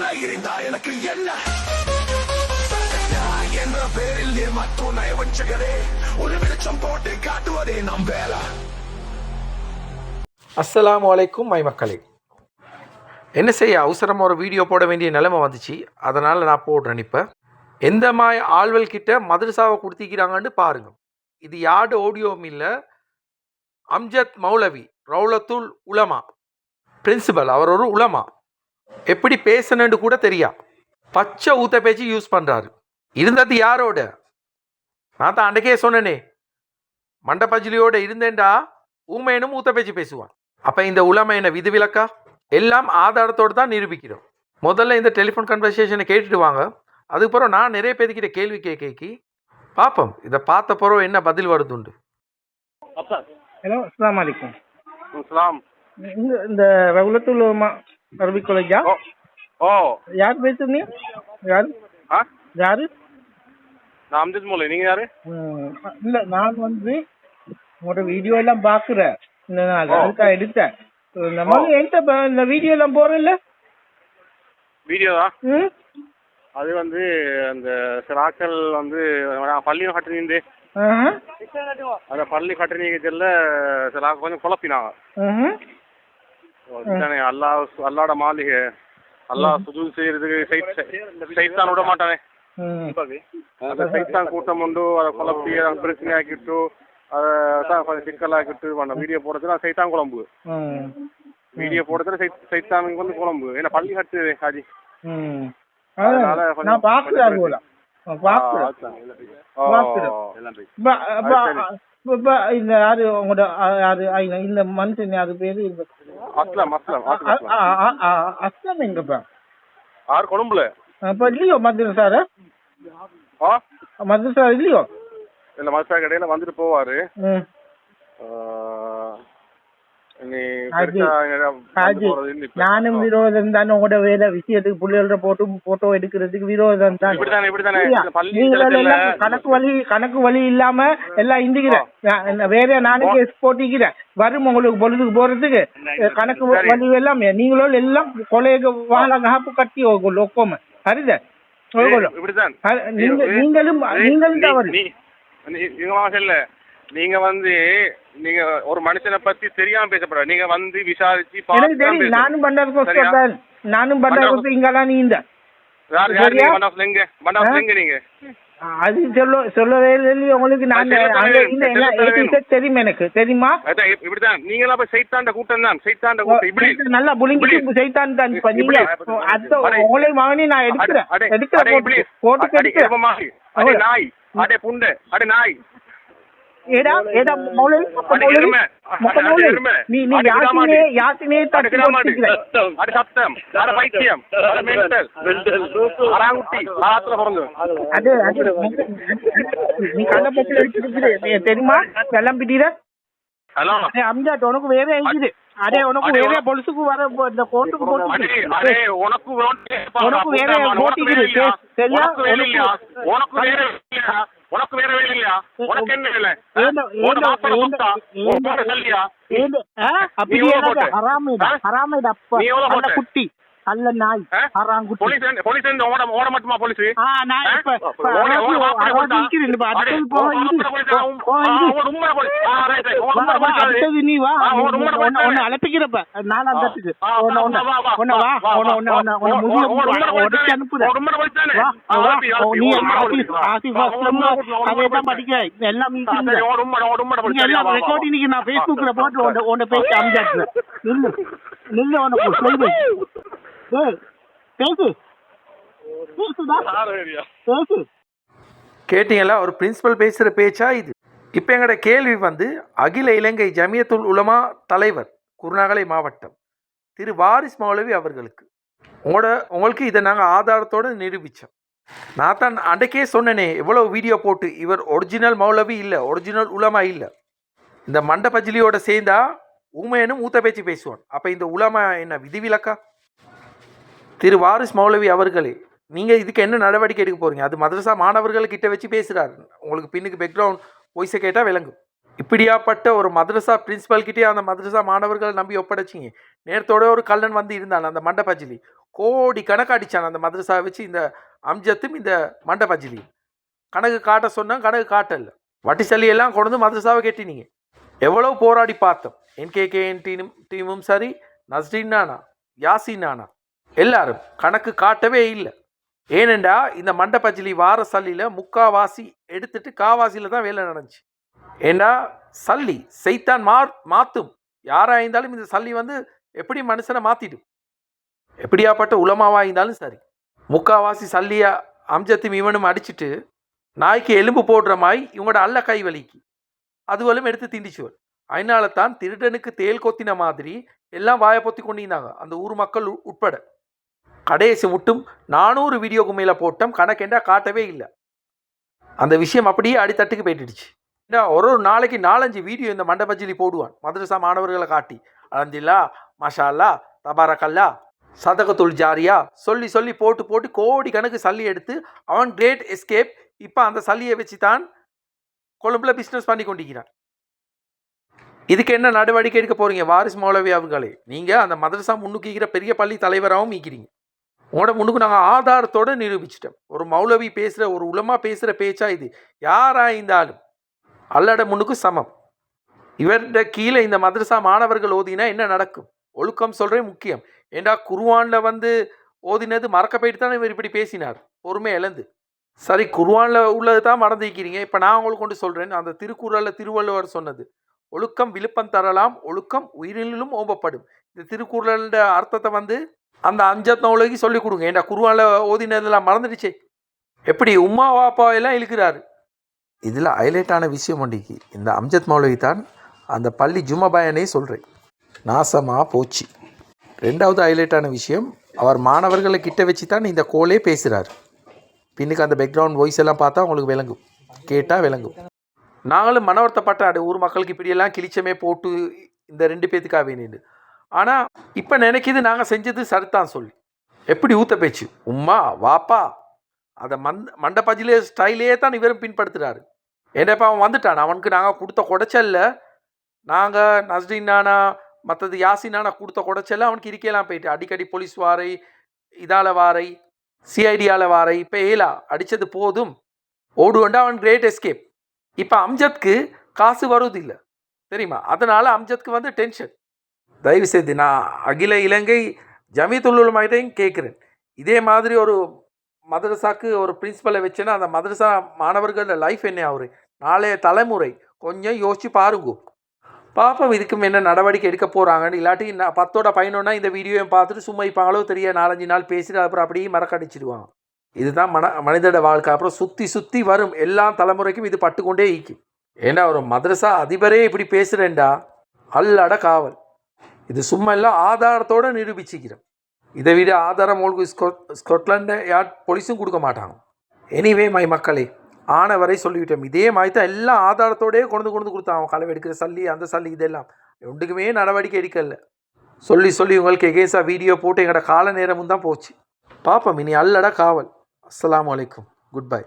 மலை இருந்தா எனக்கு என்ன? என்ற பேரில் நீ மற்றும் நயவஞ்சகரே ஒரு வெளிச்சம் போட்டு காட்டுவதே நம் வேலை. அஸ்ஸலாமு அலைக்கும் மை மக்களே. என்ன செய்ய அவசரமாக ஒரு வீடியோ போட வேண்டிய நிலைமை வந்துச்சு. அதனால் நான் போடுறேன் இப்போ. எந்த மாய ஆள்வல் கிட்ட மதுரசாவை கொடுத்திக்கிறாங்கன்னு பாருங்க. இது யாடு ஓடியோவும் இல்லை. அம்ஜத் மௌலவி ரவுலத்துல் உலமா. பிரின்சிபல் அவர் ஒரு உலமா. எப்படி பேசணுன்னு கூட தெரியா. பச்சை ஊத்த பேச்சு யூஸ் பண்ணுறாரு இருந்தது யாரோட? நான் தான் அன்றைக்கே சொன்னேனே. மண்டபஜிலியோட இருந்தேன்டா ஊமையனும் ஊத்த பேச்சு பேசுவான். அப்போ இந்த உலமை என்ன விதிவிலக்கா? எல்லாம் ஆதாரத்தோடு தான் நிரூபிக்கிறோம். முதல்ல இந்த டெலிஃபோன் கன்வர்சேஷனை கேட்டுட்டு வாங்க. அதுக்கப்புறம் நான் நிறைய பேர்கிட்ட கேள்வி கேட்கி பார்ப்போம் இதை பார்த்த பிறகு என்ன பதில் வருதுண்டு ஹலோ அஸ்லாம் வலைக்கும் இந்த இந்த ரகுலத்துல் அரபிக் காலேஜா ஓ யார் பேசுறீங்க யார் ஆ யாரு நான் அம்ஜத் மோலை நீங்க யாரு இல்ல நான் வந்து உங்களோட வீடியோ எல்லாம் பாக்குறேன் இந்த நாள். அதுக்காக எடுத்தேன் மாதிரி என்கிட்ட இந்த வீடியோ எல்லாம் போறேன்ல வீடியோ தான் ம் அது வந்து அந்த சிராக்கள் வந்து பள்ளியும் கட்டுனீந்து. அந்த பள்ளி கட்டுனீங்கல சிராக் கொஞ்சம் குழப்பினாங்க அல்லாஹ் அல்லாட மாளிகை அல்லாஹ் சுஜூத் செய்யறதுக்கு சைத்- சைத்தான் விட மாட்டானே ம். அந்த சைத்தான் கூட்டம் உண்டு அதை குழப்பி அதை பிரச்சனை ஆக்கிட்டு அதை கொஞ்சம் சிக்கலாக்கிட்டு அந்த வீடியோ போடுறதுல சைத்தான் குழம்பு ம். வீடியோ போடுறதுல சைத் சைத்தானுக்கு வந்து குழம்பு ஏன்னா பள்ளி கட்டு ஹாஜி ம். அதனால இந்த யாரு உங்களோட யாரு இந்த மனுஷன் யாரு பேரு இந்த- அஸ்லாம் அஸ்லாம் அஸ்லம். எங்கப்பா? ஆறு கொழும்புல. அப்ப இல்லையோ மதுரசார ஆ? மதுரசா இல்லையோ? இல்ல மதுசா கடையில வந்துட்டு போவாரு. நானும் விரோதம் தான் உங்களோட வேலை விஷயத்துக்கு புள்ளிகள போட்டு போட்டோ எடுக்கிறதுக்கு விரோதம் தான் கணக்கு வழி கணக்கு வழி இல்லாம எல்லாம் இந்திக்கிறேன் வேற நானும் கேஸ் போட்டிக்கிறேன் வரும் உங்களுக்கு பொழுதுக்கு போறதுக்கு கணக்கு. வழி எல்லாம் நீங்களும் எல்லாம் கொலைக வாழ காப்பு கட்டி ஒக்கோம ஏய், நீங்களும் நீங்களும் தவறு நீங்க வந்து நீங்க ஒரு மனுஷனை பத்தி தெரியாம பேசப்படாது. நீங்க வந்து விசாரிச்சு பார்த்து தான். நானும் பண்டார் நானும் பண்டார் யார் சரியா? நீங்க? அது சொல்ல சொல்லவே இல்லை உங்களுக்கு நான் தெரியும் எனக்கு? தெரியுமா? இப்படிதான் நீங்க எல்லாம் போய் சைத்தாண்ட கூட்டம் தான். சைத்தாண்ட கூட்டம். இப்படி. நல்லா புளிங்கிட்டு சைத்தான் தான். அந்த அடே. உங்களை மகனே நான் எடுக்கிறேன். எடுக்கிறேன் போட்டு எடுக்கிறேன். நாய். அடே புண்டை. அடே நாய். ஏடா ஏடா மௌலை மொக்க அடே, மௌலை எருமை. மொக்க அடே, மௌலை எருமை. நீ நீ யாசினே. யாசினே அடே, தட்டி கிராமாடு. போட்டுக்கிறேன் அடே சத்தம். அடே பைத்தியம். அடே மென்டல் அராங்குட்டி ஆத்துல பிறந்து அது அது நீ கள்ள பத்தி எடுத்துக்கிட்டு தெரியுமா? கிளம்பிட்டீர ஹலோ. அடே அம்ஜாட் உனக்கு வேற இருக்குது. அடே உனக்கு வேற பொலிசுக்கு வர இந்த கோர்ட்டுக்கு போட்டு உனக்கு வேணும் உனக்கு வேற இல்லையா? சரியா? உனக்கு வேற உனக்கு வேற வேலை இல்லையா உனக்கு என்ன வேலை ஏண்டா- உன் ஏண்டா- மாப்பிள்ளை ஏண்டா- சொத்தா உன் ஏண்டா- போட்ட சொல்லியா ஏது, ஆ? அப்படி நீ எவ்வளவு ஏதாவது போட்ட? ஹராமிடா? ஹராமிடா அப்பா. குட்டி நல்ல நாய் போலீஸ் போலீஸ் ஓட ஓட மாட்டுமா போலீஸ் ஆ, நான்? இப்ப- ஓட- இப்ப போ. அடுத்தது நீ வா ஆ, உன் உண்மை போலீஸ் உன்னை- உன்னை தானே. அழைப்பிக்கிறப்ப நாலாம் தட்டுக்கு ஆ, உன்னை- வா, உன்னை- வா, வா, உன்னை வா, வா, உன்னை- வா, உன்னை- உன்னை- வா, உன்னை வா, முடிய வா, உன் உண்மை உடைச்சு போலீஸ் அனுப்புறேன். தானே. உன் உண்மை போலீஸ் தானே. வா, ஆ, வா, அனுப்பி, ஓ, அனுப்பி. நீ உன் உண்மை ஆசிஃப், போலீஸ். ஆசிஃப் ஆ, உன் அஸ்லம் உண்மை போலீஸ், உன் உண்மை அதே தான் போலீஸ். படிக்க எல்லாம். எல்லாம் நான் ஃபேஸ்புக்ல போட்டு ஆ, உன்னை உன்னை பேசி அமிச்சாச்சு நில்லு நில்லு உனக்கு சொல்லு ஏய், பேசு ஏரியா. பேசு கேட்டீங்களா ஒரு பிரின்சிபல் பேசுகிற பேச்சா இது. இப்போ எங்களோட கேள்வி வந்து அகில இலங்கை ஜமியத்துல் உலமா தலைவர் குருநாகலை மாவட்டம் திரு வாரிஸ் மௌலவி அவர்களுக்கு. உங்களோட உங்களுக்கு இதை நாங்கள் ஆதாரத்தோடு நிரூபித்தோம் நான் தான் அன்றைக்கே சொன்னேனே எவ்வளோ வீடியோ போட்டு இவர் ஒரிஜினல் மௌலவி இல்லை ஒரிஜினல் உலமா இல்லை. இந்த மண்ட பஜ்லியோட சேர்ந்தா ஊமையனும் ஊத்த பேச்சு பேசுவான். அப்போ இந்த உலமா என்ன விதிவிலக்கா? திரு வாரிஸ் மௌலவி அவர்களே நீங்கள் இதுக்கு என்ன நடவடிக்கை எடுக்க போகிறீங்க அது மதரசா மாணவர்கள்கிட்ட வச்சு பேசுகிறாரு உங்களுக்கு பின்னுக்கு பேக்ரவுண்ட் வயசை கேட்டால் விளங்கும். இப்படியாப்பட்ட ஒரு மதரசா பிரின்ஸிபல்கிட்டே அந்த மதரசா மாணவர்களை நம்பி ஒப்படைச்சிங்க. நேரத்தோட ஒரு கல்லன் வந்து இருந்தான் அந்த மண்டபஜிலி. கோடி கணக்கு அடித்தான் அந்த மதரசாவை வச்சு இந்த அம்ஜத்தும் இந்த மண்டபாஜிலி கணக்கு காட்ட சொன்னால் கணக்கு காட்டல. வட்டி கொண்டு வந்து மதரசாவை கேட்டினீங்க. எவ்வளோ போராடி பார்த்தோம். என்கேகேஎன் டீனும் டீமும் சரி நஸ்ரீன் நானா யாசின் நானா எல்லாரும் கணக்கு காட்டவே இல்லை. ஏனெண்டா இந்த மண்டபஜிலி வார சல்லியில் முக்காவாசி எடுத்துட்டு காவாசியில் தான் வேலை நடந்துச்சு. ஏண்டா சல்லி செய்தான் மா மாற்றும் யாராக இருந்தாலும் இந்த சல்லி வந்து எப்படி மனுஷனை மாற்றிடும் எப்படியாப்பட்ட உலமாவாக இருந்தாலும் சரி. முக்காவாசி சல்லியா அம்ஜத்தும் இவனும் அடிச்சுட்டு நாய்க்கு எலும்பு போடுற மாதிரி இவங்களோட அல்ல கை வலிக்கு. அதுவலும் எடுத்து திண்டிச்சுவல் அதனால தான் திருடனுக்கு தேல் கொத்தின மாதிரி எல்லாம் வாயை பொத்தி கொண்டிருந்தாங்க அந்த ஊர் மக்கள் உ- உட்பட. கடைசி மட்டும் நானூறு வீடியோக்கு மேலே போட்டோம் கணக்கெண்டா காட்டவே இல்லை. அந்த விஷயம் அப்படியே அடித்தட்டுக்கு போயிட்டுடுச்சு. ஏண்டா ஒரு ஒரு நாளைக்கு நாலஞ்சு வீடியோ இந்த மண்டபஜிலி போடுவான். மதரசா மாணவர்களை காட்டி. அலந்தில்லா மசாலா தபாரக்கல்லா சதகத்துல் ஜாரியா சொல்லி சொல்லி போட்டு போட்டு கோடி கணக்கு சல்லி எடுத்து அவன் கிரேட் எஸ்கேப் இப்போ அந்த சல்லியை வச்சு தான் கொழும்பில் பிஸ்னஸ் பண்ணி கொண்டிருக்கிறான். இதுக்கு என்ன நடவடிக்கை எடுக்க போகிறீங்க வாரிஸ் மௌலவி அவர்களே நீங்கள் அந்த மதரசா முன்னுக்கிற பெரிய பள்ளி தலைவராகவும் ஈக்கிறீங்க உங்களோட முன்னுக்கு நாங்கள் ஆதாரத்தோடு நிரூபிச்சிட்டோம். ஒரு மௌலவி பேசுகிற ஒரு உலமா பேசுகிற பேச்சா இது? யாராக இருந்தாலும் அல்லட முன்னுக்கு சமம். இவர்கிட்ட கீழே இந்த மதரசா மாணவர்கள் ஓதினா என்ன நடக்கும்? ஒழுக்கம் சொல்கிறே முக்கியம். ஏண்டா குருவானில் வந்து ஓதினது மறக்க போயிட்டு தான் இவர் இப்படி பேசினார்? பொறுமை இழந்து சரி குருவானில் உள்ளது தான் மறந்துக்கிறீங்க இப்போ நான் உங்களுக்கு கொண்டு சொல்கிறேன் அந்த திருக்குறளில் திருவள்ளுவர் சொன்னது. ஒழுக்கம் விழுப்பம் தரலாம். ஒழுக்கம் உயிரிலும் ஓம்பப்படும். இந்த திருக்குறளோட அர்த்தத்தை வந்து அந்த அஞ்சத் நூலுக்கு சொல்லிக் கொடுங்க. ஏன்டா குருவானில் ஓதினதெல்லாம் மறந்துடுச்சே. எப்படி உம்மா வாப்பா எல்லாம் இழுக்கிறாரு? இதில் ஹைலைட்டான விஷயம் ஒன்றிக்கு இந்த அம்ஜத் மௌலவி தான் அந்த பள்ளி ஜும்மபாயனே சொல்கிறேன் நாசமாக போச்சு. ரெண்டாவது ஹைலைட்டான விஷயம் அவர் மாணவர்களை கிட்ட வச்சு தான் இந்த கோலே பேசுகிறார் பின்னுக்கு அந்த பேக்ரவுண்ட் வாய்ஸ் எல்லாம் பார்த்தா உங்களுக்கு விளங்கும். கேட்டால் விளங்கும். நாங்களும் மனவர்த்தப்பட்ட அடு ஊர் மக்களுக்கு இப்படியெல்லாம் கிழிச்சமே போட்டு இந்த ரெண்டு பேத்துக்காக வேணின்னு ஆனால் இப்போ நினைக்கிது நாங்கள் செஞ்சது சரிதான் சொல்லி. எப்படி ஊத்த பேச்சு? உம்மா வாப்பா. அதை மண் மண்டபஜிலே ஸ்டைலே தான் இவரும் பின்படுத்துகிறாரு என்னப்பா அவன் வந்துட்டான். அவனுக்கு நாங்கள் கொடுத்த குடைச்சல்ல நாங்கள் நஸ்டின்னானா நானா மற்றது யாசினானா கொடுத்த குடைச்சல்ல அவனுக்கு இருக்கலாம் போயிட்டு. அடிக்கடி போலீஸ் வாரை இதால் வாரை சிஐடியால் வாரை இப்போ ஏலா அடித்தது போதும். ஓடுவண்டா அவன் கிரேட் எஸ்கேப். இப்போ அம்ஜத்க்கு காசு வருவதில்லை தெரியுமா? அதனால் அம்ஜத்க்கு வந்து டென்ஷன். தயவு செய்து நான் அகில இலங்கை ஜமியத்துல்லுமாயிட்டையும் கேட்குறேன். இதே மாதிரி ஒரு மதரசாக்கு ஒரு பிரின்ஸிபலை வச்சேன்னா அந்த மதரசா மாணவர்களோட லைஃப் என்ன ஆகுது நாளைய தலைமுறை கொஞ்சம் யோசிச்சு பாருங்க. பாப்போம் இதுக்கும் என்ன நடவடிக்கை எடுக்க போகிறாங்கன்னு இல்லாட்டி நான் பத்தோட பதினொன்னா இந்த வீடியோவை பார்த்துட்டு சும்மா இப்போ தெரிய நாலஞ்சு நாள் பேசிட்டு அப்புறம் அப்படியே மறக்கடிச்சிடுவாங்க இதுதான் மன மனிதோட வாழ்க்கை. அப்புறம் சுற்றி சுற்றி வரும். எல்லா தலைமுறைக்கும் இது பட்டுக்கொண்டே ஈக்கும் ஏன்னா ஒரு மதரசா அதிபரே இப்படி பேசுகிறேன்டா அல்லட காவல். இது சும்மா எல்லாம் ஆதாரத்தோடு நிரூபிச்சுக்கிறேன் இதை விட ஆதாரம் உங்களுக்கு ஸ்கொ ஸ்கொட்லாண்டு யார் போலீஸும் கொடுக்க மாட்டாங்க. எனிவே மை மக்களே ஆன வரை சொல்லிவிட்டோம். இதே மாதிரி தான் எல்லாம் ஆதாரத்தோடயே கொண்டு கொண்டு கொடுத்தாங்க களவு எடுக்கிற சல்லி அந்த சல்லி இதெல்லாம். ஒன்றுக்குமே நடவடிக்கை எடுக்கல. சொல்லி சொல்லி உங்களுக்கு எகேசா வீடியோ போட்டு எங்களோட கால நேரமும் தான் போச்சு. பார்ப்போம் இனி அல்லடா காவல். அஸ்லாம் அலைக்கும். Good bye